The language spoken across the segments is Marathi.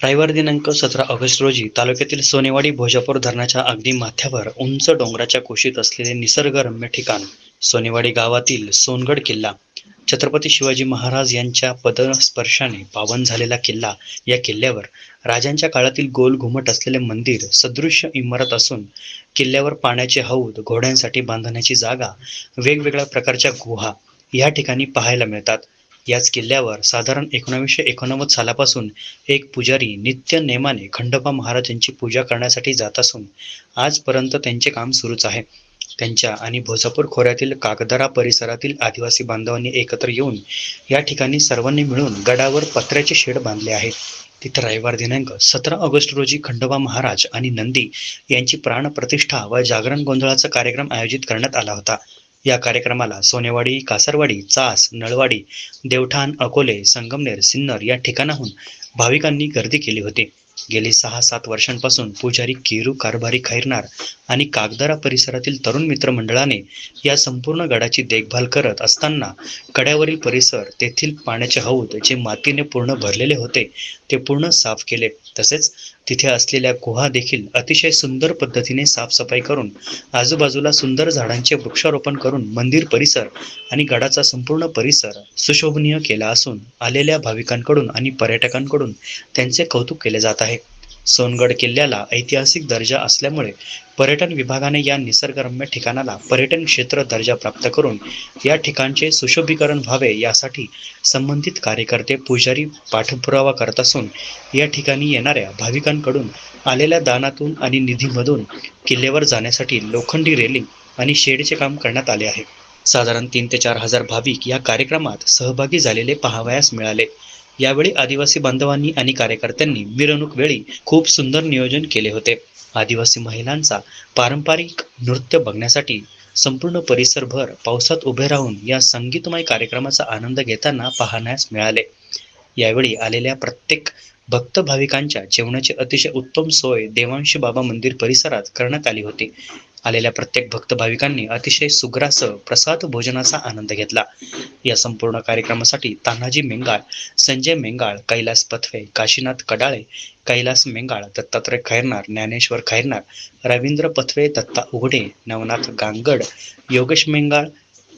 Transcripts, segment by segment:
रविवार दिनांक सतरा ऑगस्ट रोजी तालुक्यातील सोनेवाडी भोजापूर धरणाच्या अगदी माथ्यावर उंच डोंगराच्या कुशीत असलेले निसर्गरम्य ठिकाण सोनेवाडी गावातील सोनगड किल्ला छत्रपती शिवाजी महाराज यांच्या पदस्पर्शाने पावन झालेला किल्ला या किल्ल्यावर राजांच्या काळातील गोल घुमट असलेले मंदिर सदृश्य इमारत असून किल्ल्यावर पाण्याचे हौद घोड्यांसाठी बांधण्याची जागा वेगवेगळ्या प्रकारच्या गुहा या ठिकाणी पाहायला मिळतात. याच किल्ल्यावर साधारण एकोणावीसशे एकोणनव्वद सालापासून एक पुजारी नित्य नेमाने खंडोबा महाराजांची पूजा करण्यासाठी जात असून आजपर्यंत त्यांचे काम सुरूच आहे. त्यांच्या आणि भोजापूर खोऱ्यातील कागदरा परिसरातील आदिवासी बांधवांनी एकत्र येऊन या ठिकाणी सर्वांनी मिळून गडावर पत्र्याचे शेड बांधले आहे तिथे रविवार दिनांक सतरा ऑगस्ट रोजी खंडोबा महाराज आणि नंदी यांची प्राणप्रतिष्ठा व जागरण गोंधळाचा कार्यक्रम आयोजित करण्यात आला होता. या कार्यक्रमाला सोनेवाडी कासरवाडी चास नळवाडी देवठाण अकोले संगमनेर सिन्नर या ठिकाणाहून भाविकांनी गर्दी केली होती. गेली सहा सात वर्षांपासून पुजारी केरू कारभारी खैरनार आणि कागदारा परिसरातील तरुण मित्र मंडळाने या संपूर्ण गडाची देखभाल करत असताना कड्यावरील परिसर तेथील पाण्याचे हौद जे मातीने पूर्ण भरलेले होते ते पूर्ण साफ केले. तसेच तिथे असलेल्या गुहा देखील अतिशय सुंदर पद्धतीने साफसफाई करून आजूबाजूला सुंदर झाडांचे वृक्षारोपण करून मंदिर परिसर आणि गडाचा संपूर्ण परिसर सुशोभनीय केला असून आलेल्या भाविकांकडून आणि पर्यटकांकडून त्यांचे कौतुक केले जात आहे. सोनगड किल्ल्याला ऐतिहासिक दर्जा असल्यामुळे पर्यटन विभागाने या निसर्गरम्य ठिकाणाला पर्यटन क्षेत्र दर्जा प्राप्त करून या ठिकाणचे सुशोभीकरण व्हावे यासाठी संबंधित कार्यकर्ते पुजारी पाठपुरावा करत असून या ठिकाणी येणाऱ्या भाविकांकडून आलेल्या दानातून आणि निधीमधून किल्ल्यावर जाण्यासाठी लोखंडी रेलिंग आणि शेडचे काम करण्यात आले आहे. साधारण तीन ते चार हजार भाविक या कार्यक्रमात सहभागी झालेले पाहावयास मिळाले. यावेळी आदिवासी बांधवांनी आणि कार्यकर्त्यांनी मिरवणूक वेळी खूप सुंदर नियोजन केले होते. आदिवासी महिलांचा पारंपरिक नृत्य बघण्यासाठी संपूर्ण परिसरभर पावसात उभे राहून या संगीतमय कार्यक्रमाचा आनंद घेताना पाहण्यास मिळाले. यावेळी आलेल्या प्रत्येक भक्त भाविकांच्या जेवणाची अतिशय उत्तम सोय देवांशी बाबा मंदिर परिसरात करण्यात आली होती. आलेल्या प्रत्येक भक्त भाविकांनी अतिशय सुग्रास प्रसाद भोजनाचा आनंद घेतला. या संपूर्ण कार्यक्रमासाठी तान्हाजी मेंगाळ संजय मेंगाळ कैलास पथवे काशीनाथ कडाळे कैलास मेंगाळ दत्तात्रय खैरनार ज्ञानेश्वर खैरनार रवींद्र पथवे दत्ता उघडे नवनाथ गांगड योगेश मेंगाळ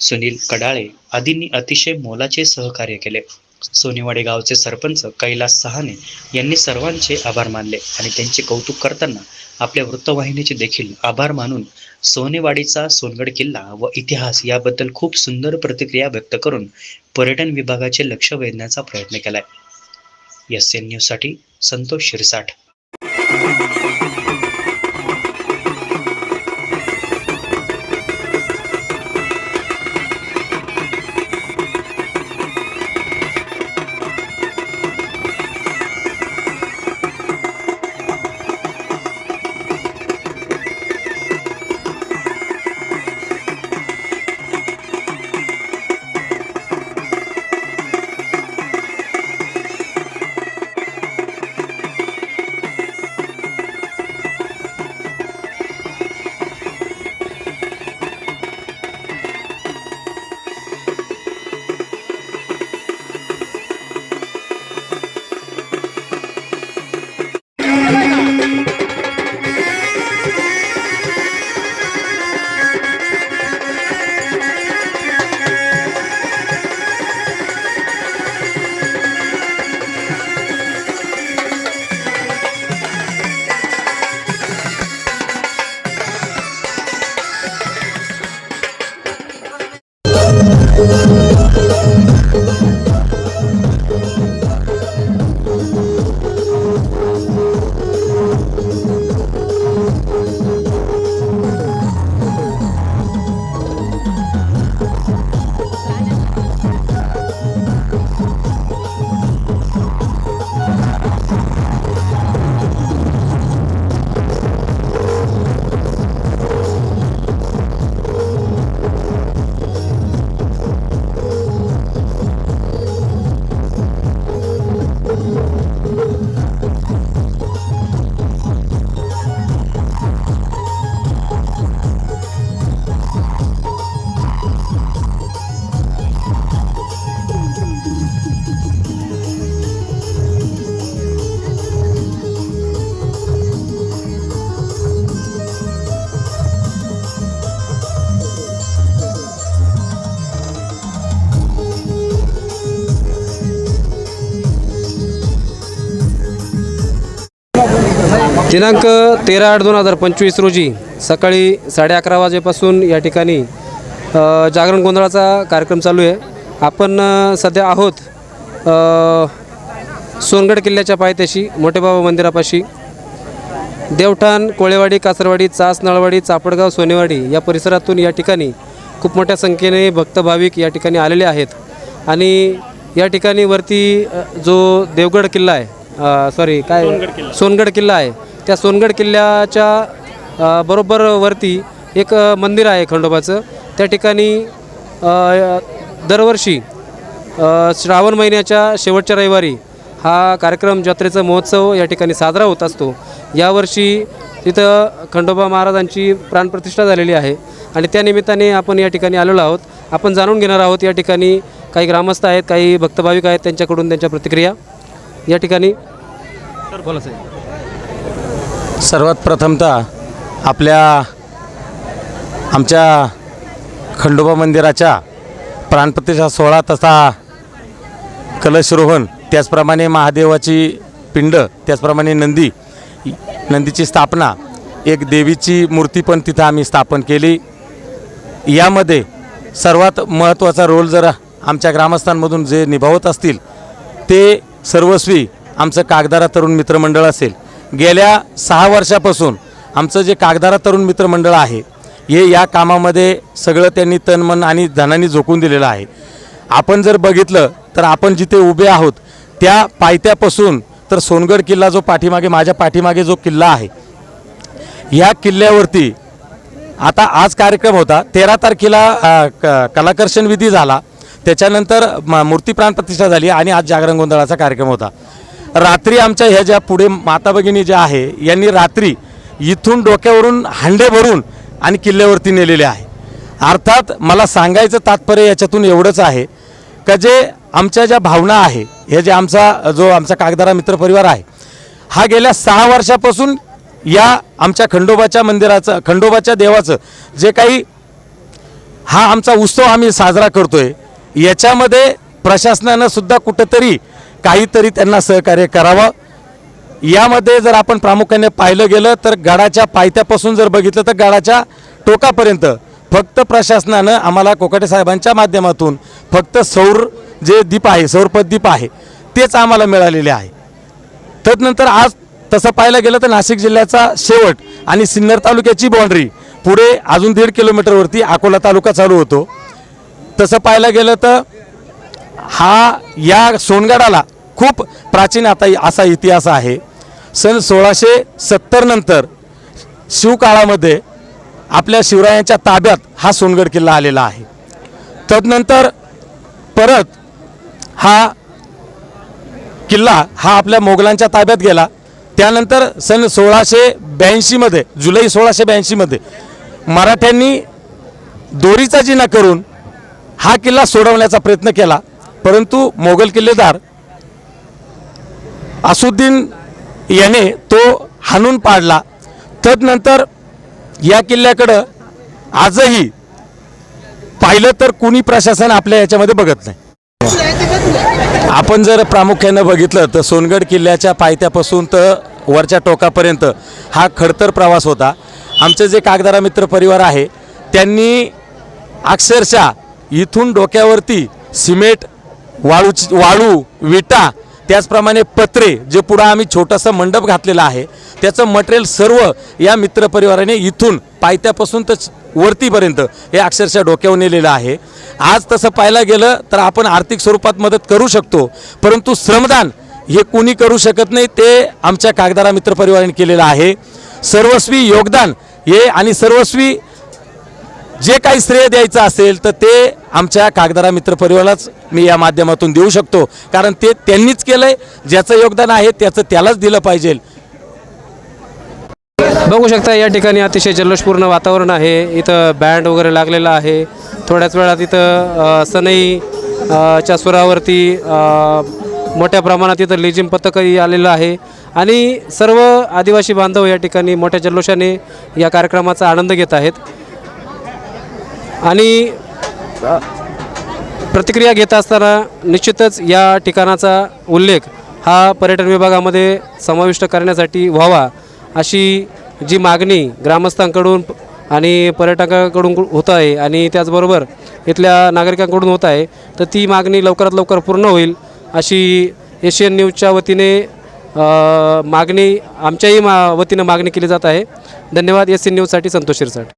सुनील कडाळे आदींनी अतिशय मोलाचे सहकार्य केले. सोनेवाडे गावचे सरपंच कैलास सहाने यांनी सर्वांचे आभार मानले आणि त्यांचे कौतुक करताना आपल्या वृत्तवाहिनीचे देखील आभार मानून सोनेवाडीचा सोनगड किल्ला व इतिहास याबद्दल खूप सुंदर प्रतिक्रिया व्यक्त करून पर्यटन विभागाचे लक्ष वेधण्याचा प्रयत्न केलाय. एस एन न्यूजसाठी संतोष शिरसाठ दिनांक तेरा आठ दोन हजार पंचवीस रोजी सकाळी साडे अकरा वाजेपासून या ठिकाणी जागरण गोंधळाचा कार्यक्रम चालू आहे. आपण सध्या आहोत सोनगड किल्ल्याच्या पायथ्याशी मोठेबाबा मंदिरापाशी. देवठाण कोळेवाडी कासरवाडी चास नळवाडी चापडगाव सोनेवाडी या परिसरातून या ठिकाणी खूप मोठ्या संख्येने भक्त भाविक या ठिकाणी आलेले आहेत. आणि या ठिकाणी वरती जो देवगड किल्ला आहे सॉरी काय? सोनगड किल्ला आहे. त्या सोनगड किल्ल्याच्या बरोबर वरती एक मंदिर आहे खंडोबाचं. त्या ठिकाणी दरवर्षी श्रावण महिन्याच्या शेवटच्या रविवारी हा कार्यक्रम जत्रेचा महोत्सव या ठिकाणी साजरा होत असतो. यावर्षी तिथं खंडोबा महाराजांची प्राणप्रतिष्ठा झालेली आहे आणि त्या निमित्ताने आपण या ठिकाणी आलेलो आहोत. आपण जाणून घेणार आहोत या ठिकाणी काही ग्रामस्थ आहेत काही भक्तभाविक आहेत त्यांच्याकडून त्यांच्या प्रतिक्रिया. या ठिकाणी. बोला साहेब. सर्वात प्रथमतः आपल्या आमच्या खंडोबा मंदिराच्या प्राणप्रतिष्ठा सोहळा तसा कलशरोहण त्याचप्रमाणे महादेवाची पिंड त्याचप्रमाणे नंदी नंदीची स्थापना एक देवीची मूर्ती पण तिथं आम्ही स्थापन केली. यामध्ये सर्वात महत्त्वाचा रोल जर आमच्या ग्रामस्थांमधून जे निभावत असतील ते सर्वस्वी आमचं कागदारा तरुण मित्रमंडळ असेल. गेल्या सहा वर्षापासून आमचं जे कागदारा तरुण मित्रमंडळ आहे हे या कामामध्ये सगळं त्यांनी तन मन आणि धनाने झोकून दिलेलं आहे. आपण जर बघितलं तर आपण जिथे उभे आहोत त्या पायथ्यापासून तर सोनगड किल्ला जो पाठीमागे माझ्या पाठीमागे जो किल्ला आहे या किल्ल्यावरती आता आज कार्यक्रम होता. तेरा तारखेला क- कलाकर्षण विधी झाला. त्याच्यानंतर म- मूर्ती प्राणप्रतिष्ठा झाली आणि आज जागरण गोंधळाचा कार्यक्रम होता. रात्री आमच्या ह्या ज्या पुढे माता भगिनी ज्या आहे यांनी रात्री इथून डोक्यावरून हांडे भरून आणि किल्ल्यावरती नेलेले आहे. अर्थात मला सांगायचं तात्पर्य याच्यातून एवढंच आहे का जे आमच्या ज्या भावना आहे हे जे आमचा जो आमचा कागदारा मित्रपरिवार आहे हा गेल्या सहा वर्षापासून या आमच्या खंडोबाच्या मंदिराचं खंडोबाच्या देवाचं जे काही हा आमचा उत्सव आम्ही साजरा करतोय याच्यामध्ये प्रशासनानं सुद्धा कुठंतरी काहीतरी त्यांना सहकार्य करावं. यामध्ये जर आपण प्रामुख्याने पाहिलं गेलं तर गडाच्या पायथ्यापासून जर बघितलं तर गडाच्या टोकापर्यंत फक्त प्रशासनानं आम्हाला कोकाटे साहेबांच्या माध्यमातून फक्त सौर जे दीप आहे सौरपद दीप आहे तेच आम्हाला मिळालेले आहे. तदनंतर आज तसं पाहायला गेलं तर नाशिक जिल्ह्याचा शेवट आणि सिन्नर तालुक्याची बाँड्री पुढे अजून दीड किलोमीटरवरती अकोला तालुका चालू होतो. तसं पाहायला गेलं तर हा या सोनगडाला खूप प्राचीन आता असा इतिहास आहे. सन सोळाशे सत्तर नंतर शिवकाळामध्ये आपल्या शिवरायांच्या ताब्यात हा सोनगड किल्ला आलेला आहे. तदनंतर परत हा किल्ला हा आपल्या मोगलांच्या ताब्यात गेला. त्यानंतर सन सोळाशे ब्याऐंशीमध्ये जुलै सोळाशे ब्याऐंशीमध्ये मराठ्यांनी दोरीचा जिना करून हा किल्ला सोडवण्याचा प्रयत्न केला. परंतु मोगल किल्लेदार असुद्दीन याने तो हाणून पाडला. तदनंतर या किल्ल्याकडं आजही पाहिलं तर कुणी प्रशासन आपल्या याच्यामध्ये बघत नाही. आपण जर प्रामुख्यानं बघितलं तर सोनगड किल्ल्याच्या पायथ्यापासून तर वरच्या टोकापर्यंत हा खडतर प्रवास होता. आमचे जे कागदारा मित्र परिवार आहे त्यांनी अक्षरशः इथून डोक्यावरती सिमेंट वाळू वाळू विटा त्याचप्रमाणे पत्रे जे पुढं आम्ही छोटासा मंडप घातलेला आहे त्याचं मटेरियल सर्व या मित्रपरिवाराने इथून पायथ्यापासून तर वरतीपर्यंत हे अक्षरशः डोक्यावर नेलेलं आहे. आज तसं पाहायला गेलं तर आपण आर्थिक स्वरूपात मदत करू शकतो परंतु श्रमदान हे कुणी करू शकत नाही ते आमच्या कागदारा मित्रपरिवाराने केलेलं आहे. सर्वस्वी योगदान हे आणि सर्वस्वी जे काही श्रेय द्यायचं असेल तर ते आमच्या कागदारा मित्रपरिवारालाच मी या माध्यमातून देऊ शकतो. कारण ते त्यांनीच केलं आहे ज्याचं योगदान आहे त्याचं त्यालाच दिलं पाहिजे. बघू शकता या ठिकाणी अतिशय जल्लोषपूर्ण वातावरण आहे. इथं बँड वगैरे लागलेला आहे. थोड्याच वेळात इथं सनई च्या सुरावरती मोठ्या प्रमाणात इथं लेझिम पथकही आलेलं आहे. आणि सर्व आदिवासी बांधव या ठिकाणी मोठ्या जल्लोषाने या कार्यक्रमाचा आनंद घेत आहेत. आणि प्रतिक्रिया घेत असताना निश्चितच या ठिकाणाचा उल्लेख हा पर्यटन विभागामध्ये समाविष्ट करण्यासाठी व्हावा अशी जी मागणी ग्रामस्थांकडून आणि पर्यटकांकडून होत आहे आणि त्याचबरोबर इथल्या नागरिकांकडून होत आहे तर ती मागणी लवकरात लवकर पूर्ण होईल अशी एशियन न्यूजच्या वतीने मागणी आमच्याही मा वतीनं मागणी केली जात आहे. धन्यवाद एस सी न्यूजसाठी संतोष शिरसाट.